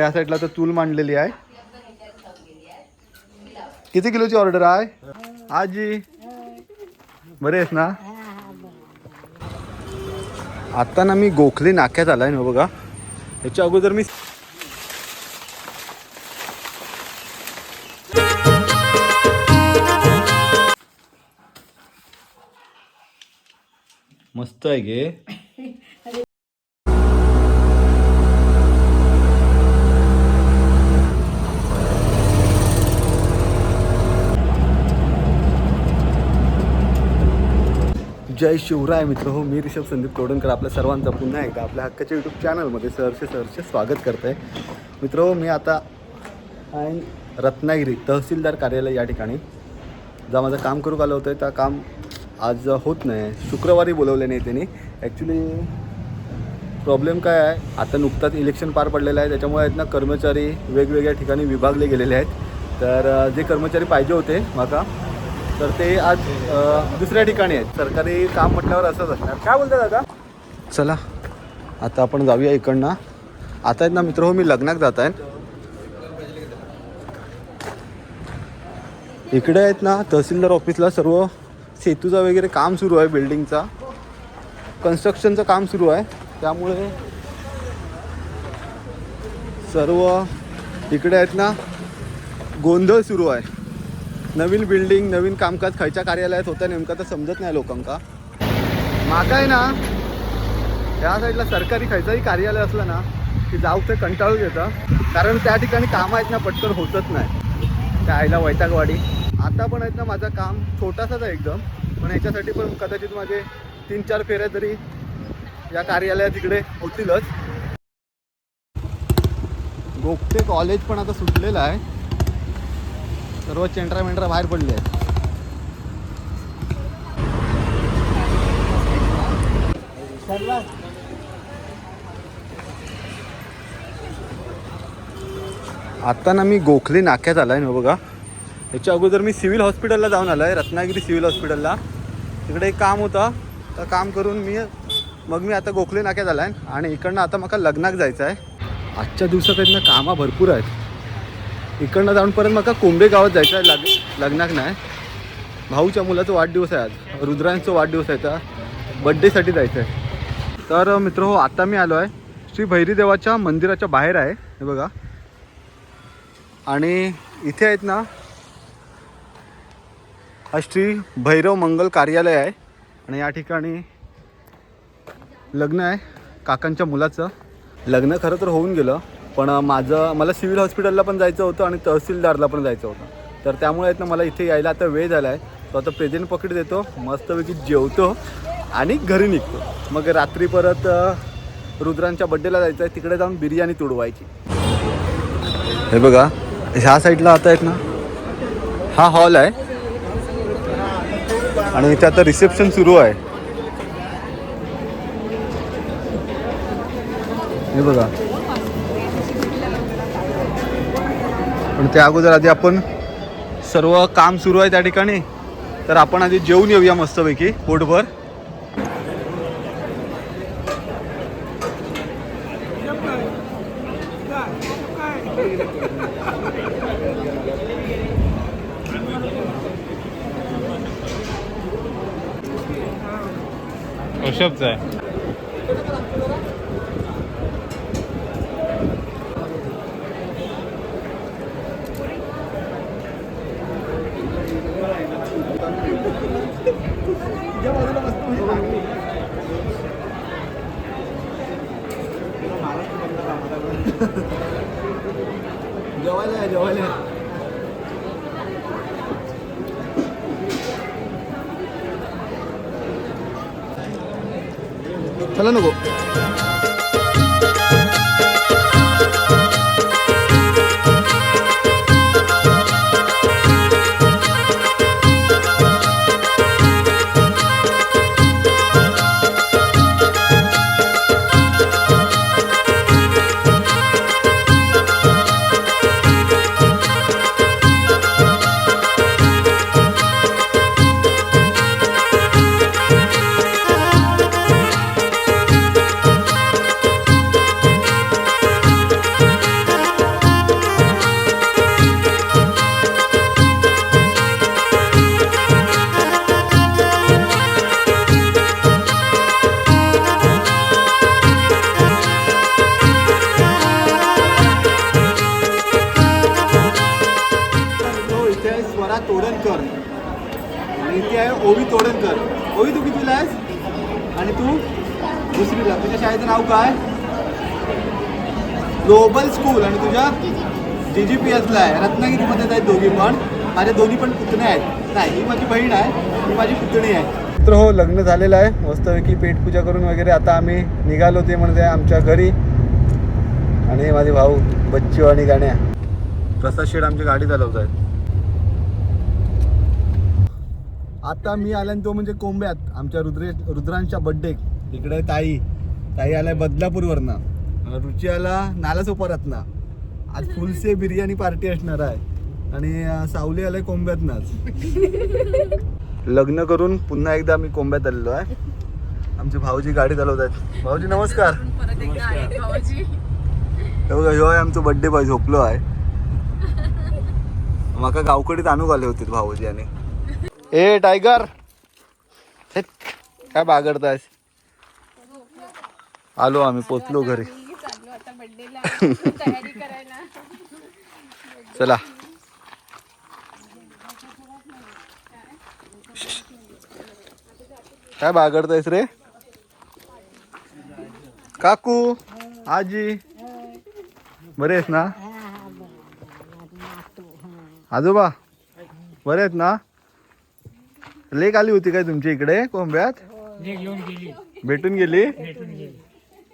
या साईडला तर चूल मांडलेली आहे. किती किलोची ऑर्डर आहे? आजी बरे आहेस ना? आता ना मी गोखले नाक्यात आलाय ना हो बघा. याच्या अगोदर मी मस्त आहे गे. जय शिवराय मित्र. हो मी ऋषभ संदीप तोडणकर आपल्या सर्वांचा पुन्हा एकदा आपल्या हक्काच्या यूट्यूब चॅनलमध्ये सहर्ष सहर्ष स्वागत करत आहे मित्र हो मी आता रत्नागिरी तहसीलदार कार्यालय या ठिकाणी. जा माझं काम करू आलं होतं त्या काम आज होत नाही. शुक्रवारी बोलवले नाही त्यांनी. ॲक्च्युली प्रॉब्लेम काय आहे? आता नुकताच इलेक्शन पार पडलेलं आहे. त्याच्यामुळे आहेत ना कर्मचारी वेगवेगळ्या ठिकाणी विभागले गेलेले आहेत. तर जे कर्मचारी पाहिजे होते माका तर ते आज दुसऱ्या ठिकाणी आहेत. सरकारी काम म्हटल्यावर असंच असणार. काय बोलतात दादा? चला आता आपण जाऊया इकडनं. आता आहेत ना मित्र हो मी लग्नात जात आहेत इकडे आहेत ना तहसीलदार ऑफिसला सर्व सेतूचा वगैरे काम सुरू आहे बिल्डिंगचा कन्स्ट्रक्शनचं काम सुरू आहे. त्यामुळे सर्व इकडे आहेत ना गोंधळ सुरू आहे. नवीन बिल्डिंग नवीन कामकाज खयच्या कार्यालयात होतं नेमकं तर समजत नाही लोकांका. माका आहे ना या साईडला सरकारी खयचंही कार्यालय असलं ना की जाऊ ते कंटाळू येतं. कारण त्या ठिकाणी काम आहेत ना पटकन होतच नाही. त्या आईला वैतागवाडी. आता पण आहेत ना माझं काम छोटासाच आहे एकदम. पण याच्यासाठी पण कदाचित माझे तीन चार फेऱ्या तरी या कार्यालयात तिकडे होतीलच. गोगटे कॉलेज पण आता सुटलेलं आहे. सर्व चेंड्रा मेंड्रा बाहेर पडले आहेत. आता ना मी गोखले नाक्यात आला आहे ना हो बघा. याच्या अगोदर मी सिव्हिल हॉस्पिटलला जाऊन आलो आहे रत्नागिरी सिव्हिल हॉस्पिटलला. तिकडे एक काम होतं. तर काम करून मी मग मी आता गोखले नाक्यात आला आहे आणि इकडनं आता मला लग्नाक जायचं आहे आजच्या दिवसात कामं भरपूर आहेत. इकडनं जाऊन परत मला कोंबे गावात जायचं आहे लग लग्नाक नाही. भाऊच्या मुलाचा वाढदिवस आहे आज. रुद्रांचा वाढदिवस आहे त्या बड्डेसाठी जायचं आहे तर मित्र हो आता मी आलो आहे श्री भैरीदेवाच्या मंदिराच्या बाहेर आहे. हे बघा. आणि इथे आहेत ना हा श्री भैरव मंगल कार्यालय आहे. आणि या ठिकाणी लग्न आहे. काकांच्या मुलाचं. लग्न खरं तर होऊन गेलं. पण माझं मला सिव्हिल हॉस्पिटलला पण जायचं होतं आणि तहसीलदारला पण जायचं होतं. तर त्यामुळे आहेत ना मला इथे यायला आता वेळ झाला आहे तो आता प्रेझेंट पॉकेट देतो मस्तपैकी जेवतो आणि घरी निघतो. मग रात्री परत रुद्रांच्या बड्डेला जायचं आहे तिकडे जाऊन बिर्याणी तुडवायची. हे बघा ह्या साईडला आता आहेत ना हा हॉल आहे. आणि इथे आता रिसेप्शन सुरू आहे. हे बघा. पण त्या अगोदर आधी आपण सर्व काम सुरू आहे त्या ठिकाणी. तर आपण आधी जेवून येऊया मस्तपैकी पोटभर. आहे. जेवायला जेवायला चला नको. ओवी तोडणकर. ओवी तू कितीला आहेस? आणि तू? दुसरीला. तुझ्या शाळेचं नाव काय? Global school. आणि तुझ्या? जी जी पी एसला आहे. रत्नागिरीमध्ये आहेत दोघी पण. माझ्या दोन्ही पण पुतण्या आहेत. नाही ही माझी बहीण आहे. ही माझी पुतणी आहे. तर हो लग्न झालेलं आहे. मस्तपैकी पेटपूजा करून वगैरे आता आम्ही निघालो ते म्हणजे आमच्या घरी. आणि माझे भाऊ बच्चू आणि गाण्या. प्रसाद शेड आमची गाडी चालवत आहेत आता मी आल्यान तो म्हणजे कोंब्यात आमच्या रुद्रे रुद्रांच्या बड्डे इकडे ताई. ताई आलाय बदलापूरवरनं. रुची आला नालासोपारातनं आज फुलसे बिर्याणी पार्टी असणार आहे. आणि सावली आलाय कोंब्यातनंच. लग्न करून पुन्हा एकदा मी कोंब्यात आलेलो आहे. आमचे भाऊजी गाडी चालवत आहेत. भाऊजी नमस्कार. परत एकदा आहे भाऊजी. हे बघा ह्यो आहे आमचं बड्डे बॉय झोपलो आहे. माका गावकडीत आणूक आले होते भाऊजी आणि. ए टायगर काय बागडताय आलो आम्ही पोचलो घरी. चला. काय बागडतायस रे? काकू आजी. बरे आहेस ना? आजोबा बरे आहेत ना? लेक आली होती काय तुमच्या इकडे कोंब्यात गेली. भेटून गेली? भेटून गेली.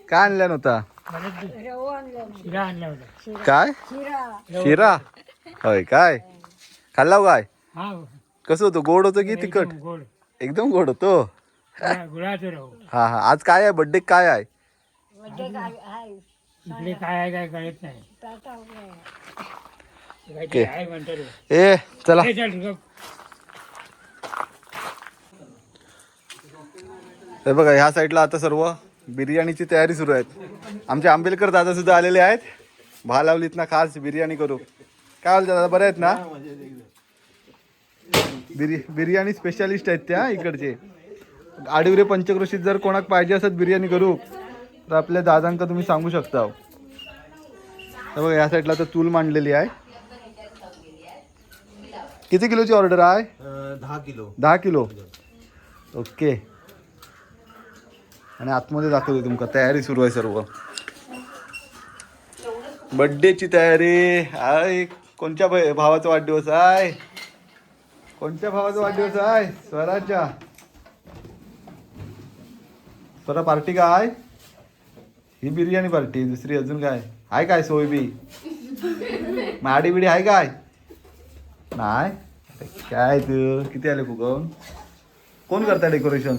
काय आणल्या नव्हता? शिरा आणला होता काय? शिरा. होय काय? खाल्ला काय हा. कसं होतं? गोड होतं की तिखट? एकदम गोड. एकदम गोड होतो? गुळाचं हा हा. आज काय आहे? बड्डे काय आहे? इकडे काय आहे काय कळत नाही. काहीतरी ओके. म्हणतात. ए चला. हे चल गप. हे बघा ह्या साईडला आता सर्व बिर्याणीची तयारी सुरू आहे आमचे आंबेडकर दादा सुद्धा आलेले आहेत. भा लावलीत ना खास बिर्याणी करू. काय बोलता दादा बरे आहेत ना? बिर्या बिर्याणी स्पेशालिस्ट आहेत त्या इकडचे. आडिवरे पंचक्रोशीत जर कोणाक पाहिजे असत बिर्याणी करू तर आपल्या दादांका तुम्ही सांगू शकता. हे बघा या साईडला तर चूल मांडलेली आहे. किती किलोची ऑर्डर आहे? दहा किलो. दहा किलो. ओके. आणि आतमध्ये दाखवतो तुमका. तयारी सुरू आहे सर्व. बड्डेची तयारी. आय कोणत्या भावाचा वाढदिवस? आहे कोणत्या भावाचा वाढदिवस? आहे स्वराच्या. स्वरा पार्टी काय ही बिर्याणी पार्टी. दुसरी अजून काय? आहे काय सोय बी माडी बिडी आहे काय? नाही. काय तू? किती आले फुगवून कोण करता डेकोरेशन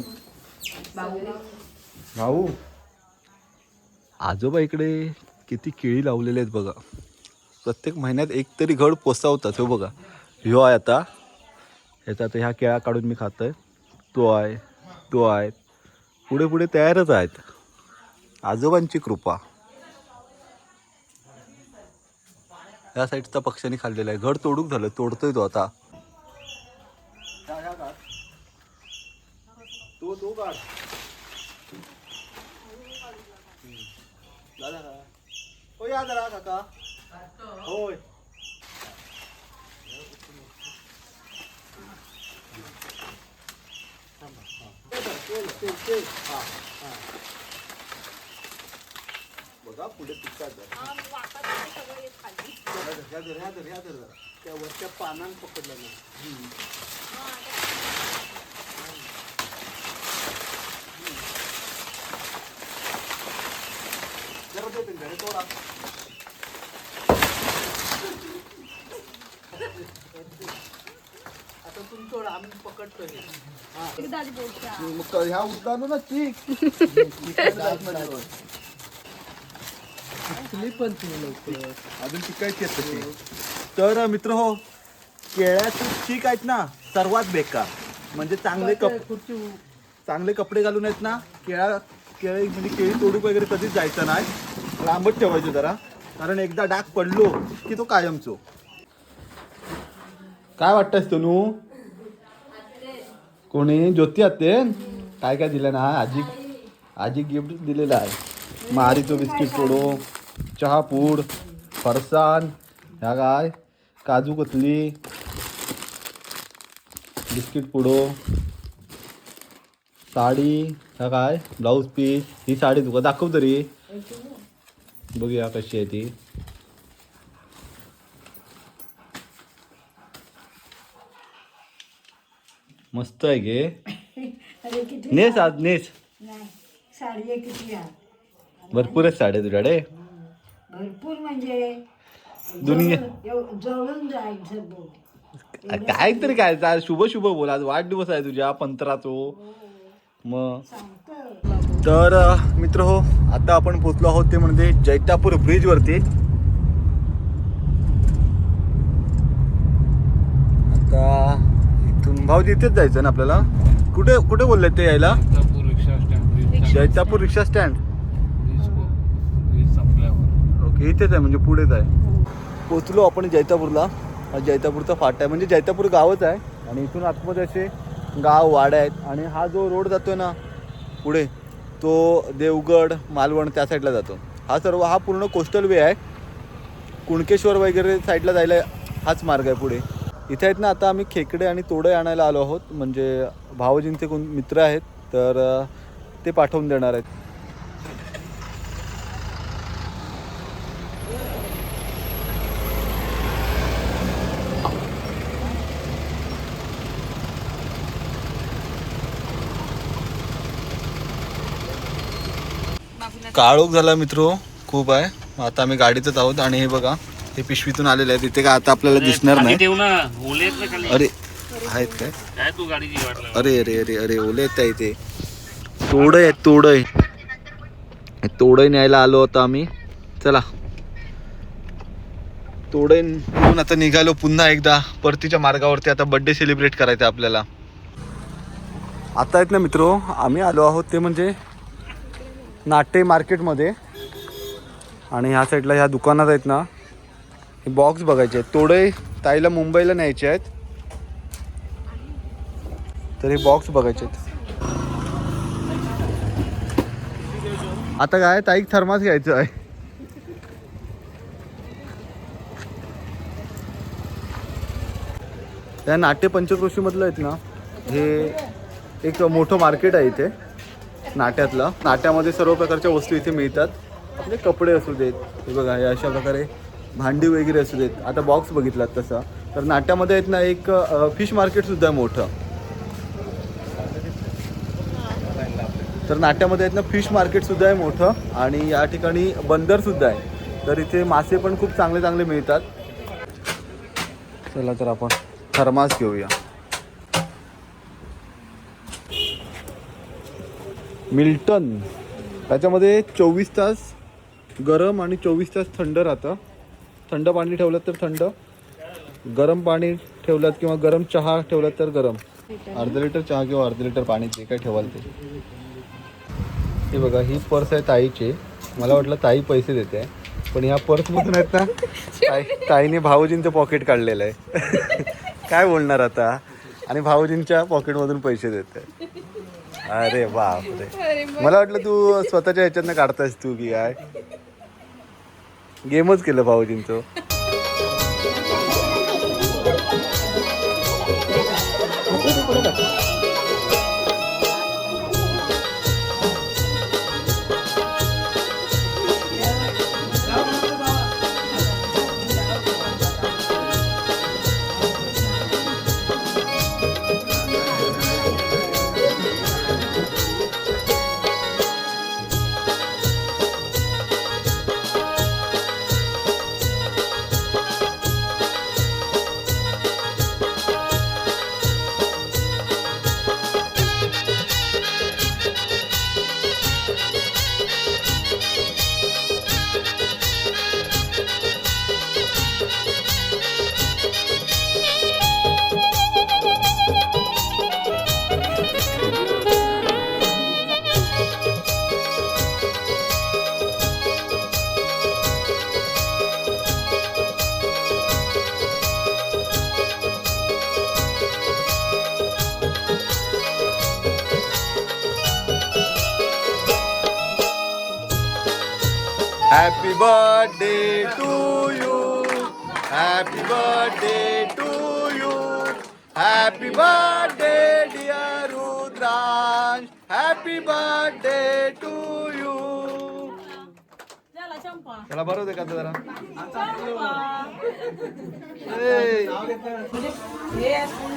भाऊ आजोबा इकडे किती केळी लावलेले आहेत बघा. प्रत्येक महिन्यात एक तरी घड पोसावतात हो बघा. ह्यो आहे आता. ह्याचा आता ह्या केळा काढून मी खातोय. तो आहे तो आहे. पुढे पुढे तयारच आहेत. आजोबांची कृपा. या साईडचा पक्षाने खाल्लेला आहे. घड तोडूक झालं. तोडतोय तो आता. तो तो काढ. हो या जरा काका. होय. बघा पुढे पिकतात ह्या धर ह्या धर ह्या धर जरा त्या वरच्या पानान पकडलं ना जरा दे त्यांच्याकडे, तोडा. आता तुम्ही थोडं आम्ही पकडतो हे. हा. मग ह्या ना चीक अजून पिकायची तर मित्र हो केळ्याचे चीक आहेत ना सर्वात बेकार. म्हणजे चांगले कप चांगले कपडे घालून आहेत ना केळा केळी म्हणजे केळी तोडूक वगैरे कधीच जायचं नाही. लांबच ठेवायचं जरा. कारण एकदा डाग पडलो की तो कायमचो. काय वाटतंस तनू? कोणी? ज्योती आते काय काय दिलं ना? आजी आजी गिफ्ट दिलेलं आहे. मारीचं बिस्किट पोडो चहा पूड फरसान ह्या काय? काजू कतली बिस्किट पुडो साडी ह्या काय? Blouse piece. ही साडी तुका दाखव तरी. बघूया कशी आहे ती. मस्त आहे गे अरे किती नेस आज नेस नाही साडी किती आहे भरपूरच साड्या तुझ्याकडे भरपूर म्हणजे दुनिया एव- जायचं काय तरी काय आज शुभ शुभ बोल आज वाढदिवस आहे तुझ्या पंतराचो मग सांगतो तर मित्र हो आता आपण पोचलो आहोत ते म्हणजे जैतापूर ब्रिज वरती आता इथून भाऊजी इथेच जायचं ना आपल्याला? कुठे कुठे बोलले ते यायला? Jaitapur rickshaw stand Jaitapur rickshaw stand. वीज संपल्यावर. ओके इथेच आहे म्हणजे पुढेच आहे. पोचलो आपण जैतापूरला. हा जैतापूरचा फाटा आहे म्हणजे जैतापूर गावच आहे. आणि इथून आतमध्ये असे गाव वाड्या आहेत. आणि हा जो रोड जातोय ना पुढे तो देवगड मालवण त्या साईडला जातो. हा सर्व हा पूर्ण कोस्टल वे आहे. कुणकेश्वर वगैरे साईडला जायला हाच मार्ग आहे पुढे. इथे आहेत ना आता आम्ही खेकडे आणि तोडे आणायला आलो आहोत. म्हणजे भावजींचे कोण मित्र आहेत तर ते पाठवून देणार आहेत. काळोख झाला मित्र खूप आहे. आता आम्ही गाडीतच आहोत आणि हे बघा हे पिशवीतून आलेले आहेत. इथे काय आता आपल्याला दिसणार नाही. देऊ ना. ओले ना खाली? अरे आहेत काय? काय तू गाडीची वाट लाव अरे अरे अरे अरे ओले आहेत त्या इथे. तोडय आहेत तोडय तोडय न्यायला आलो होतो आम्ही. चला. तोडय घेऊन आता निघालो पुन्हा एकदा. परतीच्या मार्गावरती आता बर्थडे सेलिब्रेट करायचं आहे आपल्याला. आता आहेत ना मित्रो आम्ही आलो आहोत ते म्हणजे नाटे मार्केटमध्ये. आणि ह्या साईडला ह्या दुकानात आहेत ना. बॉक्स बघायचे आहेत. तोडे ताईला मुंबईला न्यायचे आहेत. तर हे बॉक्स बघायचे आहेत. आता काय ताईक थर्मास घ्यायचं आहे. त्या नाट्य पंचक्रोशीमधलं आहेत ना हे एक मोठं मार्केट आहे इथे नाट्यातलं. नाट्यामध्ये सर्व प्रकारच्या वस्तू इथे मिळतात. आपले कपडे असू देत हे बघा हे अशा प्रकारे भांडी वगैरे असू देत. आता बॉक्स बघितलात तसा. तर नाट्यामध्ये आहेत ना एक फिश मार्केटसुद्धा आहे मोठं. तर नाट्यामध्ये आहेत ना फिश मार्केटसुद्धा आहे मोठं. आणि या ठिकाणी बंदरसुद्धा आहे. तर इथे मासे पण खूप चांगले चांगले मिळतात. चला तर आपण थर्मास घेऊया. मिल्टन. त्याच्यामध्ये चोवीस तास गरम आणि चोवीस तास थंड राहतं. थंड पाणी ठेवलं तर थंड गरम पाणी ठेवलात किंवा गरम चहा ठेवलात तर गरम. अर्धा लिटर चहा किंवा अर्धा लिटर पाणी जे काय ठेवाल ते. हे बघा ही पर्स आहे ताईची. मला वाटलं ताई पैसे देते पण ह्या पर्समधून आहेत ना ताई ताईने भाऊजींचं पॉकेट काढलेलं आहे. काय बोलणार आता? आणि भाऊजींच्या पॉकेटमधून पैसे देते. अरे बापरे. मला वाटलं तू स्वतःच्या ह्याच्यातनं काढतायस तू की काय? गेमच केलं भाऊजींचं. Happy birthday to you happy birthday to you happy birthday dear Rudransh happy birthday to you त्याला बरं होते का जरा?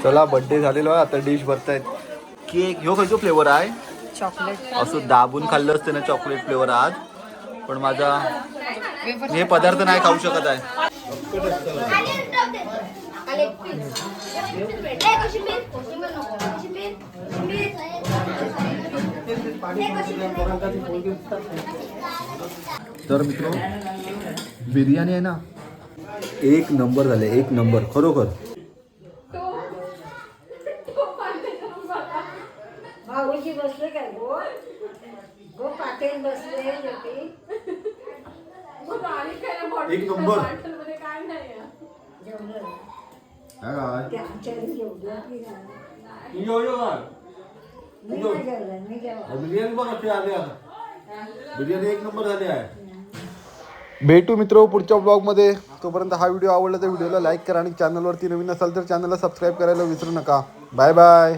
चला बर्थडे झालेलो आता डिश भरतायत. केक ह्यो कसो फ्लेवर आहे? चॉकलेट असं दाबून खाल्लं असतं ना चॉकलेट फ्लेवर आज. पण माझा हे पदार्थ नाही खाऊ शकत आहे. तर मित्र बिर्याणी आहे ना? एक नंबर झाले एक नंबर खरोखर. बसले काय गो? गो पाटील बसले एक नंबर. बिर्याणी बघ आली बिर्याणी एक झाली आहे. भेटू मित्र पुढच्या ब्लॉगमध्ये तोपर्यंत हा व्हिडिओ आवडला तर व्हिडिओला लाईक करा आणि चॅनलवरती नवीन असाल तर चॅनलला सबस्क्राईब करायला विसरू नका. Bye bye